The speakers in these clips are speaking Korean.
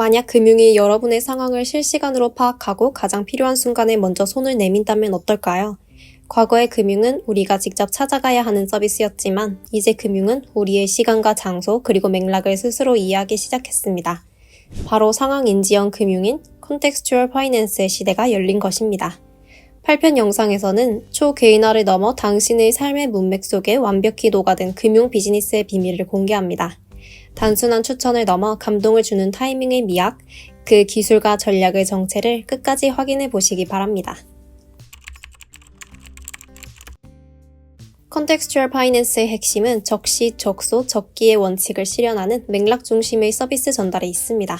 만약 금융이 여러분의 상황을 실시간으로 파악하고 가장 필요한 순간에 먼저 손을 내민다면 어떨까요? 과거의 금융은 우리가 직접 찾아가야 하는 서비스였지만 이제 금융은 우리의 시간과 장소 그리고 맥락을 스스로 이해하기 시작했습니다. 바로 상황 인지형 금융인 컨텍스추얼 파이낸스의 시대가 열린 것입니다. 8편 영상에서는 초개인화를 넘어 당신의 삶의 문맥 속에 완벽히 녹아든 금융 비즈니스의 비밀을 공개합니다. 단순한 추천을 넘어 감동을 주는 타이밍의 미학, 그 기술과 전략의 정체를 끝까지 확인해 보시기 바랍니다. 컨텍스추얼 파이낸스의 핵심은 적시 적소 적기의 원칙을 실현하는 맥락 중심의 서비스 전달에 있습니다.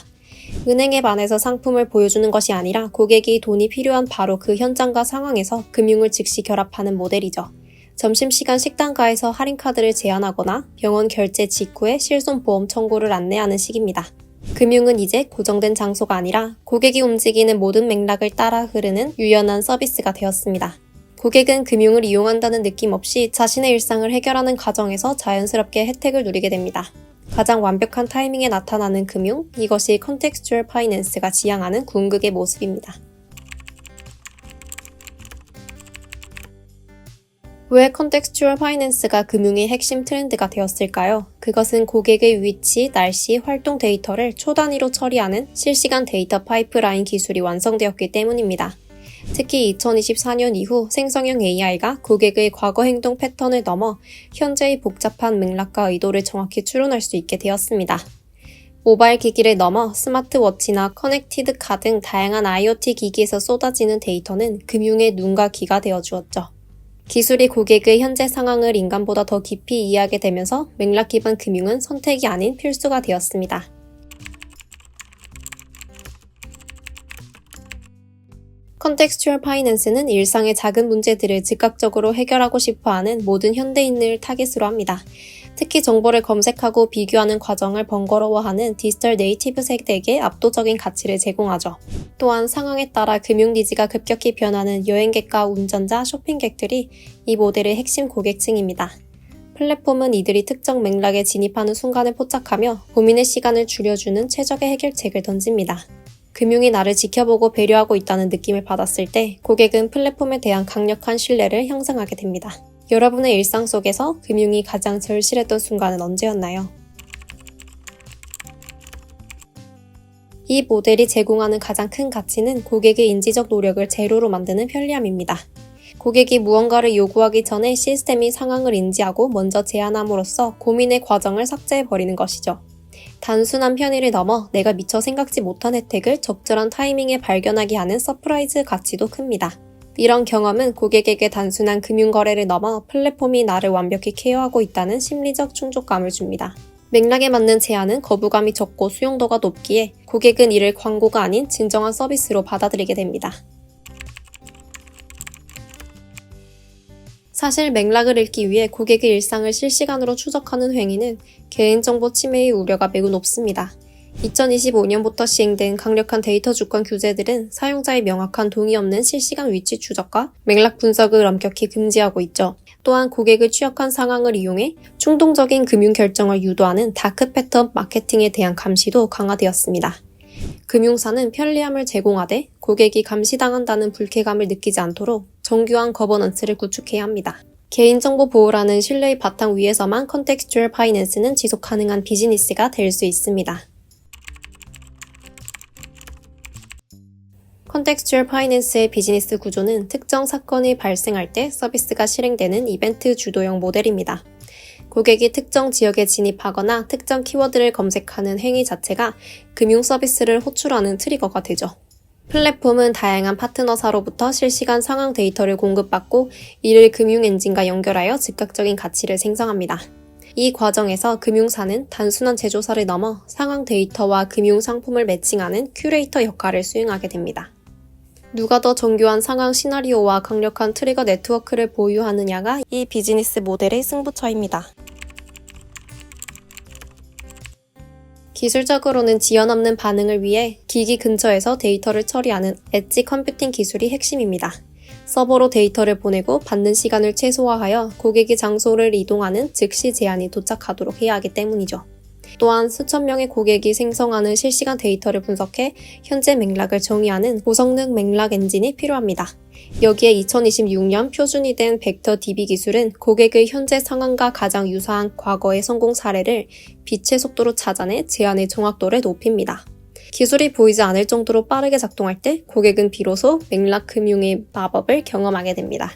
은행에 반해서 상품을 보여주는 것이 아니라 고객이 돈이 필요한 바로 그 현장과 상황에서 금융을 즉시 결합하는 모델이죠. 점심시간 식당가에서 할인카드를 제안하거나 병원 결제 직후에 실손보험 청구를 안내하는 식입니다. 금융은 이제 고정된 장소가 아니라 고객이 움직이는 모든 맥락을 따라 흐르는 유연한 서비스가 되었습니다. 고객은 금융을 이용한다는 느낌 없이 자신의 일상을 해결하는 과정에서 자연스럽게 혜택을 누리게 됩니다. 가장 완벽한 타이밍에 나타나는 금융, 이것이 컨텍스추얼 파이낸스가 지향하는 궁극의 모습입니다. 왜 컨텍스추얼 파이낸스가 금융의 핵심 트렌드가 되었을까요? 그것은 고객의 위치, 날씨, 활동 데이터를 초단위로 처리하는 실시간 데이터 파이프라인 기술이 완성되었기 때문입니다. 특히 2024년 이후 생성형 AI가 고객의 과거 행동 패턴을 넘어 현재의 복잡한 맥락과 의도를 정확히 추론할 수 있게 되었습니다. 모바일 기기를 넘어 스마트워치나 커넥티드 카 등 다양한 IoT 기기에서 쏟아지는 데이터는 금융의 눈과 귀가 되어 주었죠. 기술이 고객의 현재 상황을 인간보다 더 깊이 이해하게 되면서 맥락 기반 금융은 선택이 아닌 필수가 되었습니다. 컨텍스추얼 파이낸스는 일상의 작은 문제들을 즉각적으로 해결하고 싶어 하는 모든 현대인을 타깃으로 합니다. 특히 정보를 검색하고 비교하는 과정을 번거로워하는 디지털 네이티브 세대에게 압도적인 가치를 제공하죠. 또한 상황에 따라 금융 니즈가 급격히 변하는 여행객과 운전자, 쇼핑객들이 이 모델의 핵심 고객층입니다. 플랫폼은 이들이 특정 맥락에 진입하는 순간을 포착하며 고민의 시간을 줄여주는 최적의 해결책을 던집니다. 금융이 나를 지켜보고 배려하고 있다는 느낌을 받았을 때 고객은 플랫폼에 대한 강력한 신뢰를 형성하게 됩니다. 여러분의 일상 속에서 금융이 가장 절실했던 순간은 언제였나요? 이 모델이 제공하는 가장 큰 가치는 고객의 인지적 노력을 제로로 만드는 편리함입니다. 고객이 무언가를 요구하기 전에 시스템이 상황을 인지하고 먼저 제안함으로써 고민의 과정을 삭제해버리는 것이죠. 단순한 편의를 넘어 내가 미처 생각지 못한 혜택을 적절한 타이밍에 발견하게 하는 서프라이즈 가치도 큽니다. 이런 경험은 고객에게 단순한 금융거래를 넘어 플랫폼이 나를 완벽히 케어하고 있다는 심리적 충족감을 줍니다. 맥락에 맞는 제안은 거부감이 적고 수용도가 높기에 고객은 이를 광고가 아닌 진정한 서비스로 받아들이게 됩니다. 사실 맥락을 읽기 위해 고객의 일상을 실시간으로 추적하는 행위는 개인정보 침해의 우려가 매우 높습니다. 2025년부터 시행된 강력한 데이터 주권 규제들은 사용자의 명확한 동의 없는 실시간 위치 추적과 맥락 분석을 엄격히 금지하고 있죠. 또한 고객을 취약한 상황을 이용해 충동적인 금융 결정을 유도하는 다크 패턴 마케팅에 대한 감시도 강화되었습니다. 금융사는 편리함을 제공하되 고객이 감시당한다는 불쾌감을 느끼지 않도록 정교한 거버넌스를 구축해야 합니다. 개인정보 보호라는 신뢰의 바탕 위에서만 컨텍스추얼 파이낸스는 지속 가능한 비즈니스가 될 수 있습니다. 컨텍스추얼 파이낸스의 비즈니스 구조는 특정 사건이 발생할 때 서비스가 실행되는 이벤트 주도형 모델입니다. 고객이 특정 지역에 진입하거나 특정 키워드를 검색하는 행위 자체가 금융 서비스를 호출하는 트리거가 되죠. 플랫폼은 다양한 파트너사로부터 실시간 상황 데이터를 공급받고 이를 금융 엔진과 연결하여 즉각적인 가치를 생성합니다. 이 과정에서 금융사는 단순한 제조사를 넘어 상황 데이터와 금융 상품을 매칭하는 큐레이터 역할을 수행하게 됩니다. 누가 더 정교한 상황 시나리오와 강력한 트리거 네트워크를 보유하느냐가 이 비즈니스 모델의 승부처입니다. 기술적으로는 지연 없는 반응을 위해 기기 근처에서 데이터를 처리하는 엣지 컴퓨팅 기술이 핵심입니다. 서버로 데이터를 보내고 받는 시간을 최소화하여 고객이 장소를 이동하는 즉시 제한이 도착하도록 해야 하기 때문이죠. 또한 수천 명의 고객이 생성하는 실시간 데이터를 분석해 현재 맥락을 정의하는 고성능 맥락 엔진이 필요합니다. 여기에 2026년 표준이 된 벡터 DB 기술은 고객의 현재 상황과 가장 유사한 과거의 성공 사례를 빛의 속도로 찾아내 제안의 정확도를 높입니다. 기술이 보이지 않을 정도로 빠르게 작동할 때 고객은 비로소 맥락 금융의 마법을 경험하게 됩니다.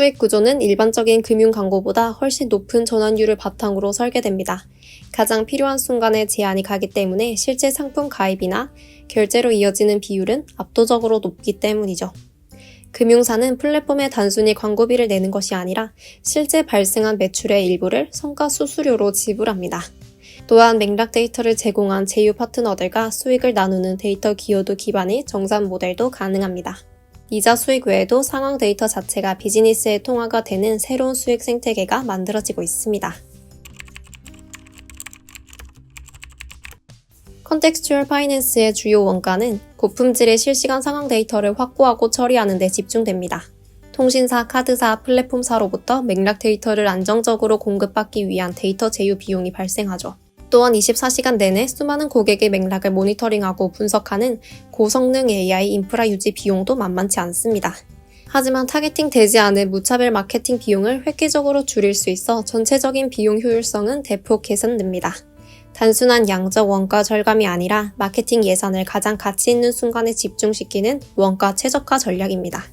수익 구조는 일반적인 금융 광고보다 훨씬 높은 전환율을 바탕으로 설계됩니다. 가장 필요한 순간에 제한이 가기 때문에 실제 상품 가입이나 결제로 이어지는 비율은 압도적으로 높기 때문이죠. 금융사는 플랫폼에 단순히 광고비를 내는 것이 아니라 실제 발생한 매출의 일부를 성과 수수료로 지불합니다. 또한 맥락 데이터를 제공한 제휴 파트너들과 수익을 나누는 데이터 기여도 기반의 정산 모델도 가능합니다. 이자 수익 외에도 상황 데이터 자체가 비즈니스의 통화가 되는 새로운 수익 생태계가 만들어지고 있습니다. 컨텍스추얼 파이낸스의 주요 원가는 고품질의 실시간 상황 데이터를 확보하고 처리하는 데 집중됩니다. 통신사, 카드사, 플랫폼사로부터 맥락 데이터를 안정적으로 공급받기 위한 데이터 제휴 비용이 발생하죠. 또한 24시간 내내 수많은 고객의 맥락을 모니터링하고 분석하는 고성능 AI 인프라 유지 비용도 만만치 않습니다. 하지만 타겟팅 되지 않은 무차별 마케팅 비용을 획기적으로 줄일 수 있어 전체적인 비용 효율성은 대폭 개선됩니다. 단순한 양적 원가 절감이 아니라 마케팅 예산을 가장 가치 있는 순간에 집중시키는 원가 최적화 전략입니다.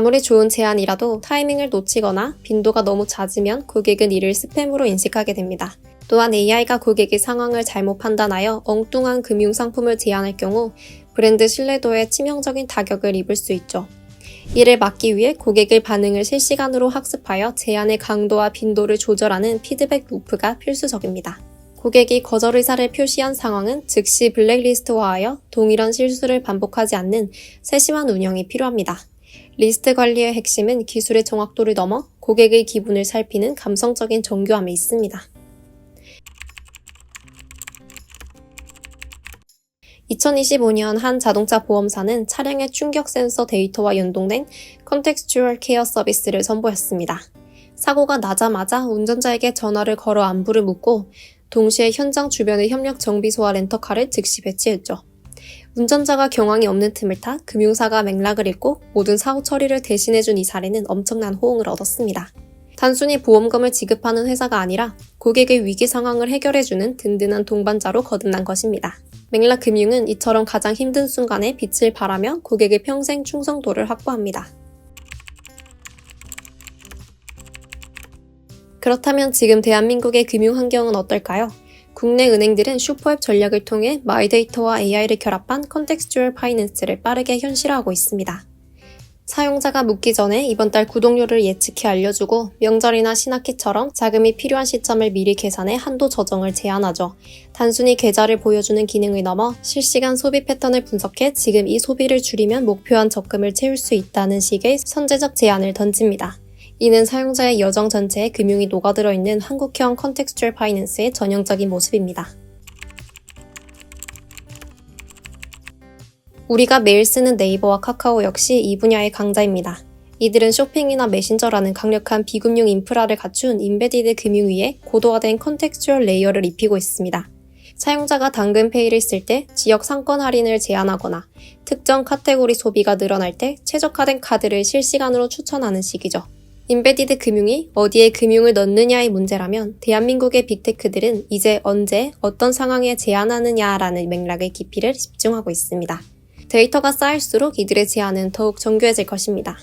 아무리 좋은 제안이라도 타이밍을 놓치거나 빈도가 너무 잦으면 고객은 이를 스팸으로 인식하게 됩니다. 또한 AI가 고객의 상황을 잘못 판단하여 엉뚱한 금융 상품을 제안할 경우 브랜드 신뢰도에 치명적인 타격을 입을 수 있죠. 이를 막기 위해 고객의 반응을 실시간으로 학습하여 제안의 강도와 빈도를 조절하는 피드백 루프가 필수적입니다. 고객이 거절 의사를 표시한 상황은 즉시 블랙리스트화하여 동일한 실수를 반복하지 않는 세심한 운영이 필요합니다. 리스트 관리의 핵심은 기술의 정확도를 넘어 고객의 기분을 살피는 감성적인 정교함에 있습니다. 2025년 한 자동차 보험사는 차량의 충격 센서 데이터와 연동된 컨텍스추얼 케어 서비스를 선보였습니다. 사고가 나자마자 운전자에게 전화를 걸어 안부를 묻고 동시에 현장 주변의 협력 정비소와 렌터카를 즉시 배치했죠. 운전자가 경황이 없는 틈을 타 금융사가 맥락을 읽고 모든 사후 처리를 대신해준 이 사례는 엄청난 호응을 얻었습니다. 단순히 보험금을 지급하는 회사가 아니라 고객의 위기 상황을 해결해주는 든든한 동반자로 거듭난 것입니다. 맥락 금융은 이처럼 가장 힘든 순간에 빛을 발하며 고객의 평생 충성도를 확보합니다. 그렇다면 지금 대한민국의 금융 환경은 어떨까요? 국내 은행들은 슈퍼앱 전략을 통해 마이데이터와 AI를 결합한 컨텍스추얼 파이낸스를 빠르게 현실화하고 있습니다. 사용자가 묻기 전에 이번 달 구독료를 예측해 알려주고 명절이나 신학기처럼 자금이 필요한 시점을 미리 계산해 한도 조정을 제한하죠. 단순히 계좌를 보여주는 기능을 넘어 실시간 소비 패턴을 분석해 지금 이 소비를 줄이면 목표한 적금을 채울 수 있다는 식의 선제적 제안을 던집니다. 이는 사용자의 여정 전체에 금융이 녹아들어 있는 한국형 컨텍스추얼 파이낸스의 전형적인 모습입니다. 우리가 매일 쓰는 네이버와 카카오 역시 이 분야의 강자입니다. 이들은 쇼핑이나 메신저라는 강력한 비금융 인프라를 갖춘 인베디드 금융 위에 고도화된 컨텍스추얼 레이어를 입히고 있습니다. 사용자가 당근페이를 쓸 때 지역 상권 할인을 제한하거나 특정 카테고리 소비가 늘어날 때 최적화된 카드를 실시간으로 추천하는 식이죠. 인베디드 금융이 어디에 금융을 넣느냐의 문제라면 대한민국의 빅테크들은 이제 언제 어떤 상황에 제한하느냐라는 맥락의 깊이를 집중하고 있습니다. 데이터가 쌓일수록 이들의 제안은 더욱 정교해질 것입니다.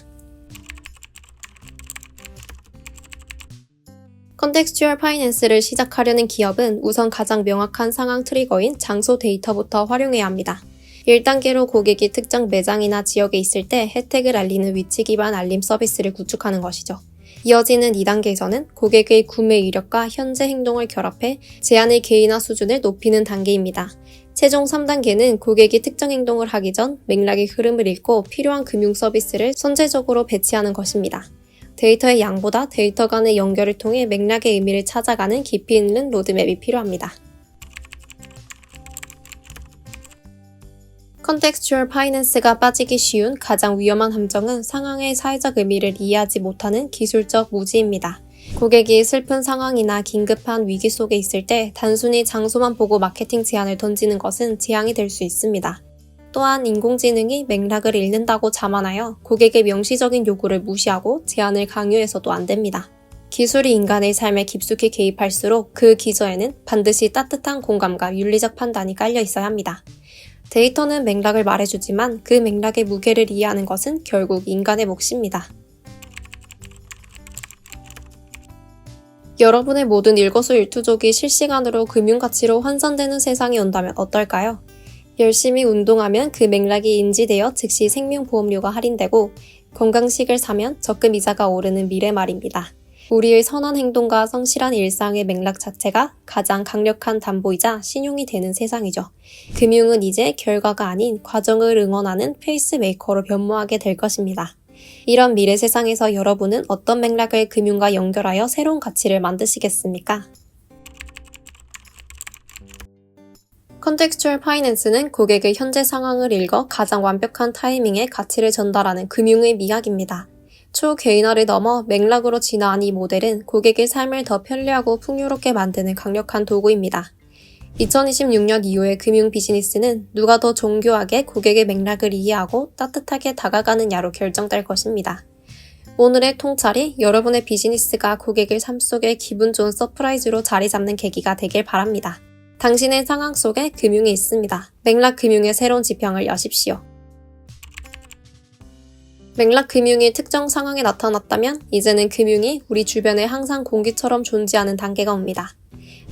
컨텍스추얼 파이낸스를 시작하려는 기업은 우선 가장 명확한 상황 트리거인 장소 데이터부터 활용해야 합니다. 1단계로 고객이 특정 매장이나 지역에 있을 때 혜택을 알리는 위치 기반 알림 서비스를 구축하는 것이죠. 이어지는 2단계에서는 고객의 구매 이력과 현재 행동을 결합해 제안의 개인화 수준을 높이는 단계입니다. 최종 3단계는 고객이 특정 행동을 하기 전 맥락의 흐름을 읽고 필요한 금융 서비스를 선제적으로 배치하는 것입니다. 데이터의 양보다 데이터 간의 연결을 통해 맥락의 의미를 찾아가는 깊이 있는 로드맵이 필요합니다. 컨텍스추얼 파이낸스가 빠지기 쉬운 가장 위험한 함정은 상황의 사회적 의미를 이해하지 못하는 기술적 무지입니다. 고객이 슬픈 상황이나 긴급한 위기 속에 있을 때 단순히 장소만 보고 마케팅 제안을 던지는 것은 재앙이 될 수 있습니다. 또한 인공지능이 맥락을 읽는다고 자만하여 고객의 명시적인 요구를 무시하고 제안을 강요해서도 안 됩니다. 기술이 인간의 삶에 깊숙이 개입할수록 그 기저에는 반드시 따뜻한 공감과 윤리적 판단이 깔려 있어야 합니다. 데이터는 맥락을 말해주지만 그 맥락의 무게를 이해하는 것은 결국 인간의 몫입니다. 여러분의 모든 일거수일투족이 실시간으로 금융가치로 환산되는 세상이 온다면 어떨까요? 열심히 운동하면 그 맥락이 인지되어 즉시 생명보험료가 할인되고 건강식을 사면 적금 이자가 오르는 미래 말입니다. 우리의 선한 행동과 성실한 일상의 맥락 자체가 가장 강력한 담보이자 신용이 되는 세상이죠. 금융은 이제 결과가 아닌 과정을 응원하는 페이스메이커로 변모하게 될 것입니다. 이런 미래 세상에서 여러분은 어떤 맥락을 금융과 연결하여 새로운 가치를 만드시겠습니까? 컨텍스추얼 파이낸스는 고객의 현재 상황을 읽어 가장 완벽한 타이밍에 가치를 전달하는 금융의 미학입니다. 초개인화를 넘어 맥락으로 진화한 이 모델은 고객의 삶을 더 편리하고 풍요롭게 만드는 강력한 도구입니다. 2026년 이후의 금융 비즈니스는 누가 더 정교하게 고객의 맥락을 이해하고 따뜻하게 다가가느냐로 결정될 것입니다. 오늘의 통찰이 여러분의 비즈니스가 고객의 삶 속에 기분 좋은 서프라이즈로 자리 잡는 계기가 되길 바랍니다. 당신의 상황 속에 금융이 있습니다. 맥락 금융의 새로운 지평을 여십시오. 맥락 금융이 특정 상황에 나타났다면 이제는 금융이 우리 주변에 항상 공기처럼 존재하는 단계가 옵니다.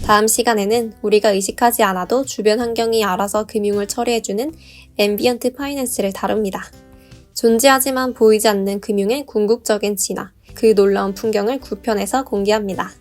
다음 시간에는 우리가 의식하지 않아도 주변 환경이 알아서 금융을 처리해주는 앰비언트 파이낸스를 다룹니다. 존재하지만 보이지 않는 금융의 궁극적인 진화, 그 놀라운 풍경을 9편에서 공개합니다.